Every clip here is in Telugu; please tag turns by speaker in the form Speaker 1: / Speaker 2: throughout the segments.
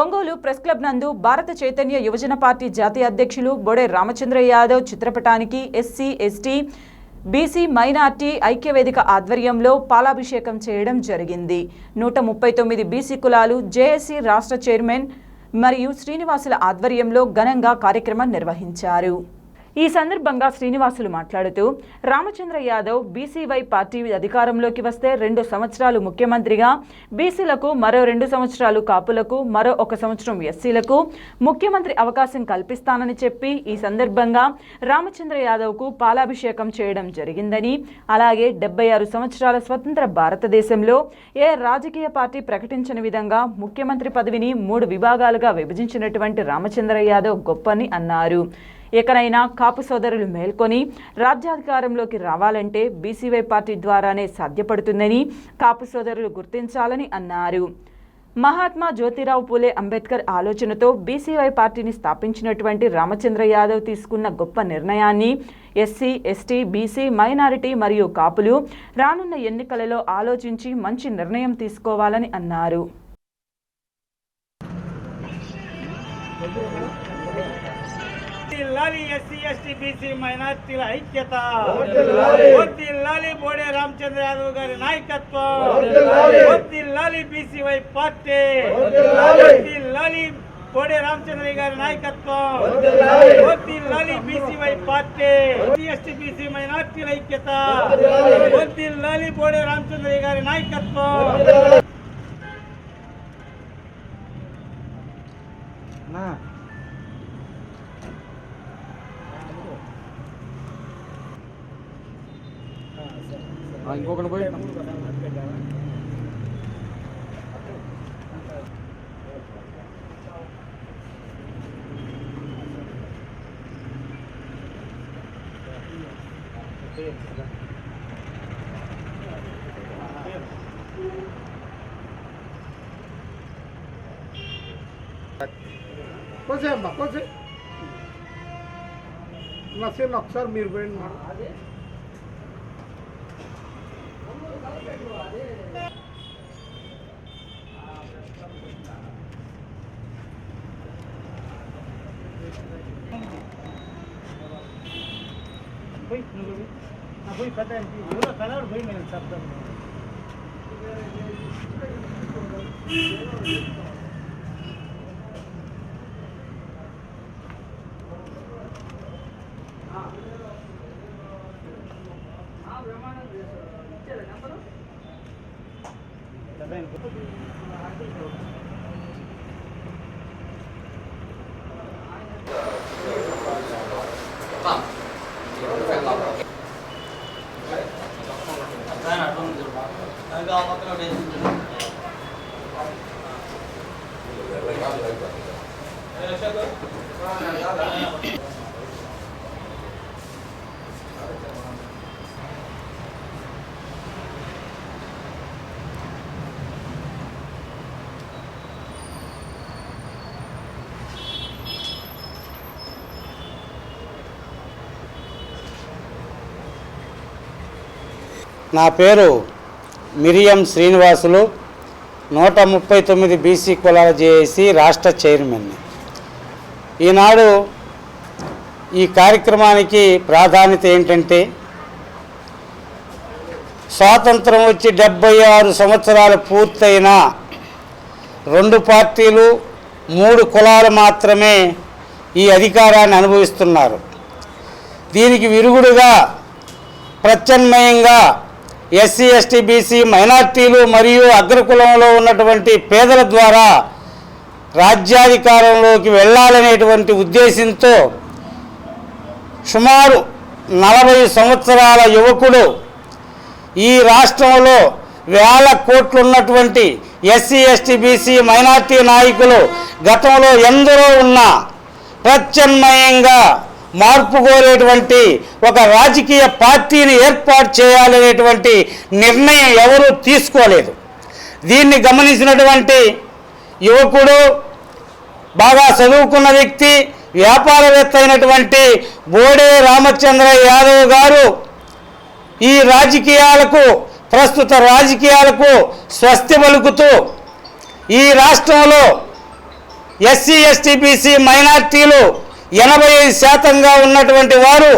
Speaker 1: ఒంగోలు ప్రెస్ క్లబ్ నందు భారత చైతన్య యువజన పార్టీ జాతీయ అధ్యక్షులు బొడే రామచంద్ర యాదవ్ చిత్రపటానికి ఎస్సీ ఎస్టీ బీసీ మైనార్టీ ఐక్యవేదిక ఆధ్వర్యంలో పాలాభిషేకం చేయడం జరిగింది. నూట ముప్పై తొమ్మిది బీసీ కులాలు జేఏసీ రాష్ట్ర చైర్మన్ మరియు శ్రీనివాసుల ఆధ్వర్యంలో ఘనంగా కార్యక్రమం నిర్వహించారు. ఈ సందర్భంగా శ్రీనివాసులు మాట్లాడుతూ రామచంద్ర యాదవ్ బీసీవై పార్టీ అధికారంలోకి వస్తే రెండు సంవత్సరాలు ముఖ్యమంత్రిగా బీసీలకు మరో రెండు సంవత్సరాలు కాపులకు మరో ఒక సంవత్సరం ఎస్సీలకు ముఖ్యమంత్రి అవకాశం కల్పిస్తానని చెప్పి ఈ సందర్భంగా రామచంద్ర యాదవ్కు పాలాభిషేకం చేయడం జరిగిందని అలాగే డెబ్బై ఆరు సంవత్సరాల స్వతంత్ర భారతదేశంలో ఏ రాజకీయ పార్టీ ప్రకటించని విధంగా ముఖ్యమంత్రి పదవిని మూడు విభాగాలుగా విభజించినటువంటి రామచంద్ర యాదవ్ గొప్పని అన్నారు. ఎక్కడైనా కాపు సోదరులు మేల్కొని రాజ్యాధికారంలోకి రావాలంటే బీసీవై పార్టీ ద్వారానే సాధ్యపడుతుందని కాపు సోదరులు గుర్తించాలని అన్నారు. మహాత్మా జ్యోతిరావు పూలే అంబేద్కర్ ఆలోచనతో బీసీవై పార్టీని స్థాపించినటువంటి రామచంద్ర యాదవ్ తీసుకున్న గొప్ప నిర్ణయాన్ని ఎస్సీ ఎస్టీ బీసీ మైనారిటీ మరియు కాపులు రానున్న ఎన్నికలలో ఆలోచించి మంచి నిర్ణయం తీసుకోవాలని అన్నారు.
Speaker 2: వర్ధిల్లాలి ఎస్సీ ఎస్టీ బీసీ మైనార్టీల ఐక్యత. వర్ధిల్లాలి బోడే రామచంద్ర యాదవ్ గారి నాయకత్వం. వర్ధిల్లాలి బీసీవై పార్టీ. వర్ధిల్లాలి బోడే రామచంద్ర గారి నాయకత్వం. వర్ధిల్లాలి బీసీవై పార్టీ. ఎస్టీ బీసీ మైనార్టీల ఐక్యత. వర్ధిల్లాలి బోడే రామచంద్ర గారి నాయకత్వం.
Speaker 3: ఇంకొకటి పోయి
Speaker 4: కోసే అమ్మా కోసే నా సేమ్ ఒకసారి మీరు పోయింది మా
Speaker 2: పోయి నువ్వు పోయి. ఆ పోయి పెద్ద ఎంపీ. ఎవరో కలవరు పోయి నేను చెప్తాను పెద్ద ఎంపీ.
Speaker 5: నా పేరు మిరియం శ్రీనివాసులు నూట ముప్పై తొమ్మిది బీసీ కులాల జేఏసీ రాష్ట్ర చైర్మన్. ఈనాడు ఈ కార్యక్రమానికి ప్రాధాన్యత ఏంటంటే స్వాతంత్రం వచ్చి డెబ్బై ఆరు సంవత్సరాలు పూర్తయిన రెండు పార్టీలు మూడు కులాలు మాత్రమే ఈ అధికారాన్ని అనుభవిస్తున్నారు. దీనికి విరుగుడుగా ప్రత్యామ్నాయంగా ఎస్సీ ఎస్టీ బీసీ మైనార్టీలు మరియు అగ్రకులంలో ఉన్నటువంటి పేదల ద్వారా రాజ్యాధికారంలోకి వెళ్ళాలనేటువంటి ఉద్దేశంతో సుమారు నలభై సంవత్సరాల యువకుడు ఈ రాష్ట్రంలో వేల కోట్లున్నటువంటి ఎస్సీ ఎస్టీ బీసీ మైనార్టీ నాయకులు గతంలో ఎందరో ఉన్నా ప్రత్యామ్నాయంగా మార్పు కోరేటువంటి ఒక రాజకీయ పార్టీని ఏర్పాటు చేయాలనేటువంటి నిర్ణయం ఎవరూ తీసుకోలేదు. దీన్ని గమనించినటువంటి యువకుడు బాగా చదువుకున్న వ్యక్తి వ్యాపారవేత్త అయినటువంటి బోడే రామచంద్ర యాదవ్ గారు ఈ రాజకీయాలకు ప్రస్తుత రాజకీయాలకు స్వస్తి పలుకుతూ ఈ రాష్ట్రంలో ఎస్సీ ఎస్టీ బీసీ మైనార్టీలు ఎనభై ఐదు శాతంగా ఉన్నటువంటి వారు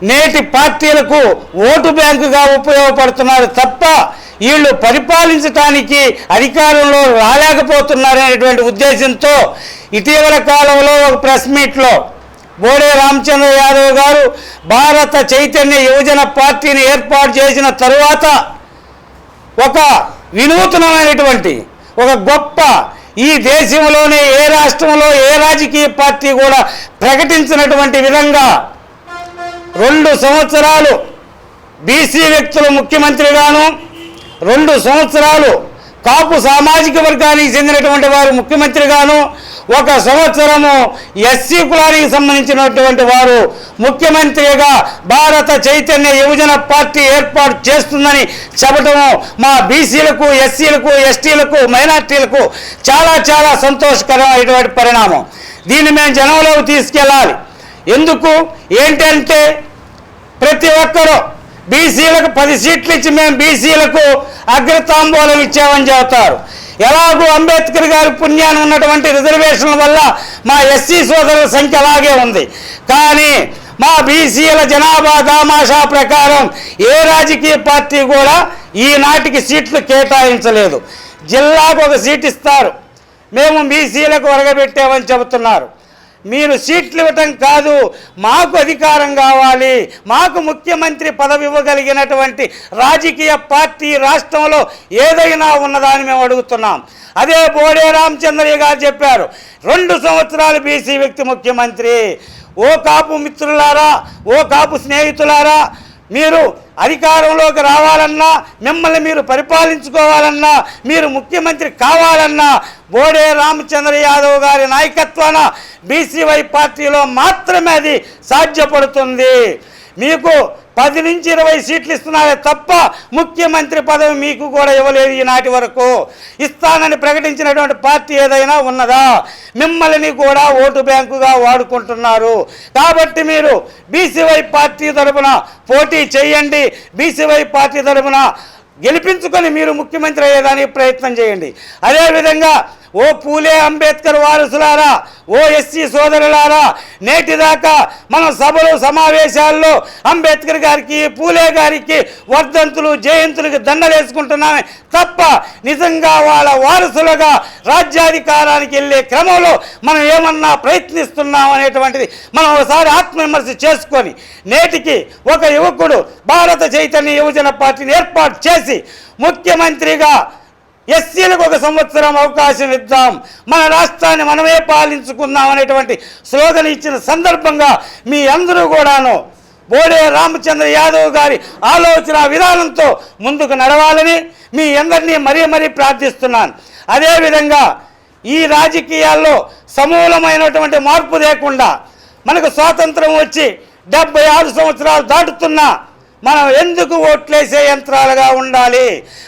Speaker 5: నేటి పార్టీలకు ఓటు బ్యాంకుగా ఉపయోగపడుతున్నారు తప్ప వీళ్ళు పరిపాలించటానికి అధికారంలో రాలేకపోతున్నారనేటువంటి ఉద్దేశంతో ఇటీవల కాలంలో ఒక ప్రెస్ మీట్లో బోడే రామచంద్ర యాదవ్ గారు భారత చైతన్య యువజన పార్టీని ఏర్పాటు చేసిన తరువాత ఒక వినూతనమైనటువంటి ఒక గొప్ప ఈ దేశంలోనే ఏ రాష్ట్రంలో ఏ రాజకీయ పార్టీ కూడా ప్రకటించినటువంటి విధంగా రెండు సంవత్సరాలు బీసీ వ్యక్తులు ముఖ్యమంత్రిగాను రెండు సంవత్సరాలు కాపు సామాజిక వర్గానికి చెందినటువంటి వారు ముఖ్యమంత్రిగాను ఒక సంవత్సరము ఎస్సీ కులానికి సంబంధించినటువంటి వారు ముఖ్యమంత్రిగా భారత చైతన్య యువజన పార్టీ ఏర్పాటు చేస్తుందని చెప్పటము మా బీసీలకు ఎస్సీలకు ఎస్టీలకు మైనార్టీలకు చాలా చాలా సంతోషకరమైనటువంటి పరిణామం. దీన్ని మేము జనంలోకి తీసుకెళ్ళాలి. ఎందుకు? ఏంటంటే ప్రతి ఒక్కరూ బీసీలకు పది సీట్లు ఇచ్చి మేము బీసీలకు అగ్రతాంబూలం ఇచ్చామని చెబుతారు. ఎలాగూ అంబేద్కర్ గారి పుణ్యాన్ని ఉన్నటువంటి రిజర్వేషన్ల వల్ల మా ఎస్సీ సోదరుల సంఖ్య అలాగే ఉంది. కానీ మా బీసీల జనాభా దామాషా ప్రకారం ఏ రాజకీయ పార్టీ కూడా ఈనాటికి సీట్లు కేటాయించలేదు. జిల్లాకు ఒక సీట్ ఇస్తారు. మేము బీసీలకు ఒరగబెట్టామని చెబుతున్నారు. మీరు సీట్లు ఇవ్వటం కాదు. మాకు అధికారం కావాలి. మాకు ముఖ్యమంత్రి పదవి ఇవ్వగలిగినటువంటి రాజకీయ పార్టీ రాష్ట్రంలో ఏదైనా ఉన్నదా మేము అడుగుతున్నాం. అదే బోడే రామచంద్రయ్య గారు చెప్పారు. రెండు సంవత్సరాలు బీసీ వ్యక్తి ముఖ్యమంత్రి. ఓ కాపు మిత్రులారా ఓ కాపు స్నేహితులారా మీరు అధికారంలోకి రావాలన్నా మిమ్మల్ని మీరు పరిపాలించుకోవాలన్నా మీరు ముఖ్యమంత్రి కావాలన్నా బోడే రామచంద్ర యాదవ్ గారి నాయకత్వాన బీసీవై పార్టీలో మాత్రమే అది సాధ్యపడుతుంది. మీకు పది నుంచి ఇరవై సీట్లు ఇస్తున్నారే తప్ప ముఖ్యమంత్రి పదవి మీకు కూడా ఇవ్వలేదు ఈనాటి వరకు. ఇస్తానని ప్రకటించినటువంటి పార్టీ ఏదైనా ఉన్నదా? మిమ్మల్ని కూడా ఓటు బ్యాంకుగా వాడుకుంటున్నారు. కాబట్టి మీరు బీసీవై పార్టీ తరపున పోటీ చేయండి. బీసీవై పార్టీ తరపున గెలిపించుకొని మీరు ముఖ్యమంత్రి అయ్యేదానికి ప్రయత్నం చేయండి. అదేవిధంగా ఓ పూలే అంబేద్కర్ వారసులారా ఓ ఎస్సీ సోదరులారా నేటిదాకా మన సభలు సమావేశాల్లో అంబేద్కర్ గారికి పూలే గారికి వర్ధంతులు జయంతులకి దండలేసుకుంటున్నామే తప్ప నిజంగా వాళ్ళ వారసులుగా రాజ్యాధికారానికి వెళ్ళే క్రమంలో మనం ఏమన్నా ప్రయత్నిస్తున్నాం అనేటువంటిది మనం ఒకసారి ఆత్మవిమర్శ చేసుకొని నేటికి ఒక యువకుడు భారత చైతన్య యువజన పార్టీని ఏర్పాటు చేసి ముఖ్యమంత్రిగా ఎస్సీలకు ఒక సంవత్సరం అవకాశం ఇద్దాం. మన రాష్ట్రాన్ని మనమే పాలించుకుందాం అనేటువంటి స్లోగన్ ఇచ్చిన సందర్భంగా మీ అందరూ కూడాను బోడే రామచంద్ర యాదవ్ గారి ఆలోచన విధానంతో ముందుకు నడవాలని మీ అందరినీ మరీ మరీ ప్రార్థిస్తున్నాను. అదేవిధంగా ఈ రాజకీయాల్లో సమూలమైనటువంటి మార్పు లేకుండా మనకు స్వాతంత్రం వచ్చి డెబ్బై ఆరు సంవత్సరాలు దాటుతున్నా మనం ఎందుకు ఓట్లేసే యంత్రాలుగా ఉండాలి?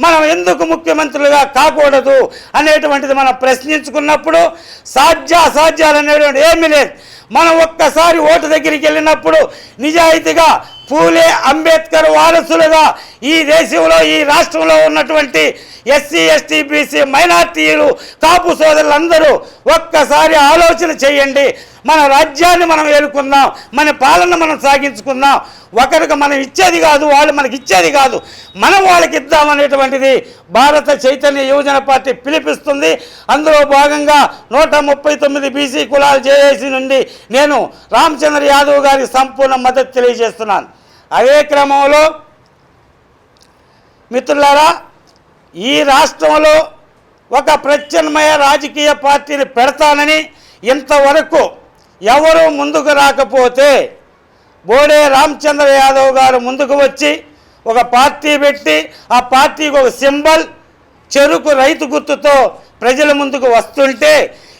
Speaker 5: మనం ఎందుకు ముఖ్యమంత్రులుగా కాకూడదు? అనేటువంటిది మనం ప్రశ్నించుకున్నప్పుడు సాధ్య అసాధ్యాలు అనేటువంటి ఏమీ లేదు. మనం ఒక్కసారి ఓటు దగ్గరికి వెళ్ళినప్పుడు నిజాయితీగా పూలే అంబేద్కర్ వారసులుగా ఈ దేశంలో ఈ రాష్ట్రంలో ఉన్నటువంటి ఎస్సీ ఎస్టీ బీసీ మైనార్టీలు కాపు సోదరులందరూ ఒక్కసారి ఆలోచన చేయండి. మన రాజ్యాన్ని మనం ఏలుకుందాం మన పాలన మనం సాగించుకుందాం. ఒకరికి మనం ఇచ్చేది కాదు వాళ్ళు మనకి ఇచ్చేది కాదు. మనం వాళ్ళకి ఇద్దామనేటువంటిది భారత చైతన్య యువజన పార్టీ పిలిపిస్తుంది. అందులో భాగంగా నూట ముప్పై తొమ్మిది బీసీ కులాలు చేసి నుండి నేను రామచంద్ర యాదవ్ గారికి సంపూర్ణ మద్దతు తెలియజేస్తున్నాను. అదే క్రమంలో మిత్రులారా ఈ రాష్ట్రంలో ఒక ప్రత్యామ్నాయ రాజకీయ పార్టీని పెడతానని ఇంతవరకు ఎవరు ముందుకు రాకపోతే బోడే రామచంద్ర యాదవ్ గారు ముందుకు వచ్చి ఒక పార్టీ పెట్టి ఆ పార్టీకి ఒక సింబల్ చెరుకు రైతు గుర్తుతో ప్రజల ముందుకు వస్తుంటే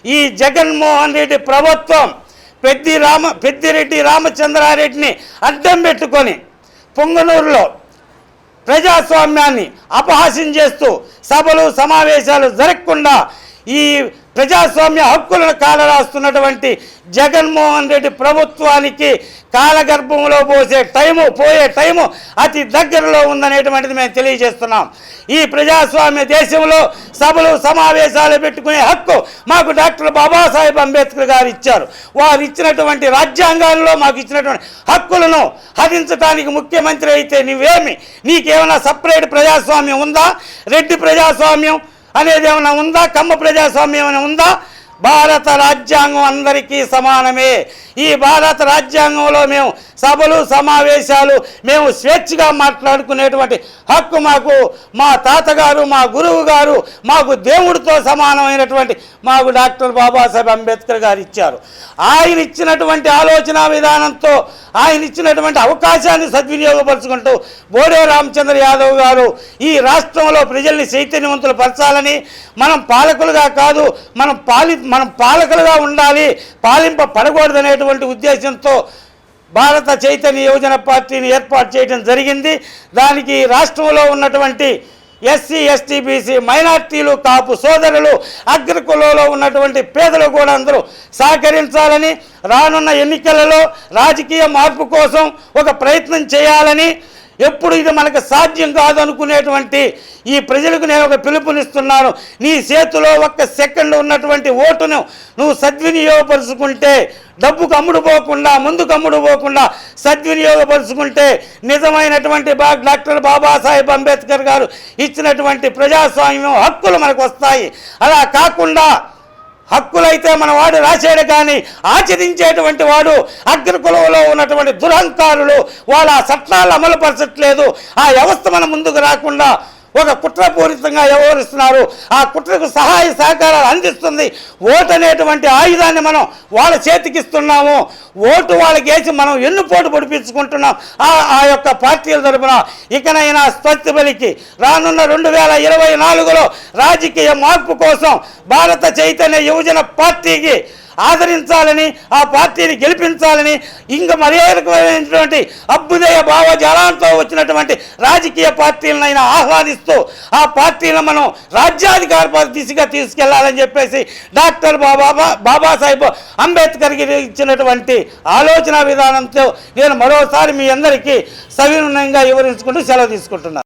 Speaker 5: ఈ జగన్మోహన్ రెడ్డి ప్రభుత్వం పెద్ది రామ పెద్దిరెడ్డి రామచంద్రారెడ్డిని అడ్డం పెట్టుకొని పొంగనూరులో ప్రజాస్వామ్యాన్ని అపహాస్యం చేస్తూ సభలు సమావేశాలు జరగకుండా ఈ ప్రజాస్వామ్య హక్కులను కాలరాస్తున్నటువంటి జగన్మోహన్ రెడ్డి ప్రభుత్వానికి కాలగర్భంలో పోసే టైము పోయే టైము అతి దగ్గరలో ఉందనేటువంటిది మేము తెలియజేస్తున్నాం. ఈ ప్రజాస్వామ్య దేశంలో సభలు సమావేశాలు పెట్టుకునే హక్కు మాకు డాక్టర్ బాబాసాహెబ్ అంబేద్కర్ గారు ఇచ్చారు. వారు ఇచ్చినటువంటి రాజ్యాంగాల్లో మాకు ఇచ్చినటువంటి హక్కులను హరించడానికి ముఖ్యమంత్రి అయితే నువ్వేమి? నీకేమైనా సపరేట్ ప్రజాస్వామ్యం ఉందా? రెడ్డి ప్రజాస్వామ్యం అనేది ఏమైనా ఉందా? కమ్మ ప్రజాస్వామ్యం ఏమైనా ఉందా? భారత రాజ్యాంగం అందరికీ సమానమే. ఈ భారత రాజ్యాంగంలో మేము సభలు సమావేశాలు మేము స్వేచ్ఛగా మాట్లాడుకునేటువంటి హక్కు మాకు మా తాతగారు మా గురువు గారు మాకు దేవుడితో సమానమైనటువంటి మాకు డాక్టర్ బాబాసాహెబ్ అంబేద్కర్ గారు ఇచ్చారు. ఆయన ఇచ్చినటువంటి ఆలోచన విధానంతో ఆయన ఇచ్చినటువంటి అవకాశాన్ని సద్వినియోగపరుచుకుంటూ బోడే రామచంద్ర యాదవ్ గారు ఈ రాష్ట్రంలో ప్రజల్ని చైతన్యవంతులు పరచాలని మనం పాలకులుగా కాదు మనం పాలి మనం పాలకులుగా ఉండాలి పాలింప పడకూడదనేటువంటి ఉద్దేశంతో భారత చైతన్య యువజన పార్టీని ఏర్పాటు చేయడం జరిగింది. దానికి రాష్ట్రంలో ఉన్నటువంటి ఎస్సీ ఎస్టీ బీసీ మైనార్టీలు కాపు సోదరులు అగ్రకులంలో ఉన్నటువంటి పేదలు కూడా అందరూ సహకరించాలని రానున్న ఎన్నికలలో రాజకీయ మార్పు కోసం ఒక ప్రయత్నం చేయాలని ఎప్పుడు ఇది మనకు సాధ్యం కాదు అనుకునేటువంటి ఈ ప్రజలకు నేను ఒక పిలుపునిస్తున్నాను. నీ చేతిలో ఒక్క సెకండ్ ఉన్నటువంటి ఓటును నువ్వు సద్వినియోగపరుచుకుంటే డబ్బుకు అమ్ముడు పోకుండా ముందుకు అమ్ముడు పోకుండా సద్వినియోగపరుచుకుంటే నిజమైనటువంటి బా డాక్టర్ బాబాసాహెబ్ అంబేద్కర్ గారు ఇచ్చినటువంటి ప్రజాస్వామ్యం హక్కులు మనకు వస్తాయి. అలా కాకుండా హక్కులైతే మన వాడు రాశాడు కానీ ఆచరించేటువంటి వాడు అగ్రకులంలో ఉన్నటువంటి దురహంకారులు వాళ్ళు ఆ చట్టాలు అమలుపరచట్లేదు ఆ వ్యవస్థ మన ముందుకు రాకుండా ఒక కుట్రపూరితంగా వ్యవహరిస్తున్నారు. ఆ కుట్రకు సహాయ సహకారాలు అందిస్తుంది. ఓటు అనేటువంటి ఆయుధాన్ని మనం వాళ్ళ చేతికిస్తున్నాము ఓటు వాళ్ళకి వేసి మనం ఎన్నుపోటు పొడిపించుకుంటున్నాం. ఆ ఆ యొక్క పార్టీల తరపున ఇకనైనా స్వచ్ఛ బలికి రానున్న రెండు వేల ఇరవై నాలుగులో రాజకీయ మార్పు కోసం భారత చైతన్య యువజన పార్టీకి ఆదరించాలని ఆ పార్టీని గెలిపించాలని ఇంకా మర్యాదకమైనటువంటి అభ్యుదయ భావజాలంతో వచ్చినటువంటి రాజకీయ పార్టీలనైనా ఆహ్వానిస్తూ ఆ పార్టీలను మనం రాజ్యాధికార దిశగా తీసుకెళ్ళాలని చెప్పేసి డాక్టర్ బాబా బాబాసాహెబ్ అంబేద్కర్కి ఇచ్చినటువంటి ఆలోచన విధానంతో నేను మరోసారి మీ అందరికీ సవినయంగా వివరించుకుంటూ సెలవు తీసుకుంటున్నాను.